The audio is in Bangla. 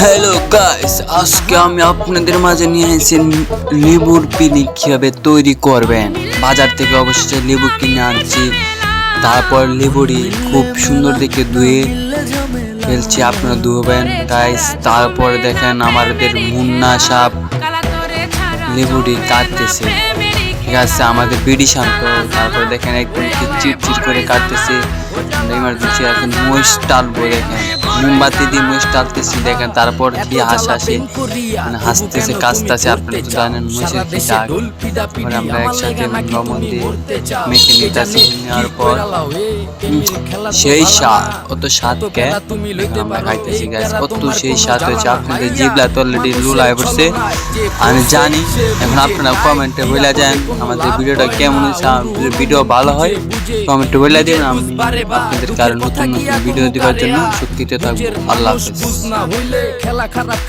হ্যালো গাইস আজকে আমি আপনাদের মাঝে নিয়ে এসেছি লেবুর পিনি কীভাবে তৈরি করবেন। বাজার থেকে অবশ্যই লেবু কিনে আনছি। তারপর লেবুরি খুব সুন্দর দেখে ধুয়ে ফেলছি, আপনারা ধুবেন। গাইস তারপর দেখেন আমাদের মুন্না সাপ লেবুরি কাটতেছে। ঠিক আছে, আমাদের বিডি শান্ত। তারপর দেখেন একদম কি চিটচিট করে কাটতেছে। ইমার্জেন্সি এখন মহিষ টালবো দেখেন। মোমবাতি দিয়ে মহিষ টালতেছি দেখেন তারপর কি হাস হাসে মানে হাসতেছে কাজতেছে আপনারা তো জানেন মহিষের কি ডাক তারপরে আমরা একসাথে লবণ দিয়ে মেখে নিতেছি নেওয়ার পর সেই স্বাদ অত স্বাদকে আমরা খাইতেছি গাছ কত সেই স্বাদ হয়েছে? আপনাদের জিবলা তো অলরেডি লুলায় পড়ছে। আমি জানি এখন আপনারা কমেন্টে বলে যান। আমাদের ভিডিওটা কেমন হয়েছে? ভিডিও ভালো হয়? কমেন্টে বলে দিন। আমি আপনাদের কারণ নতুন নতুন ভিডিও দেওয়ার জন্য শক্তিতে থাকব। আল্লাহ হাফেজ।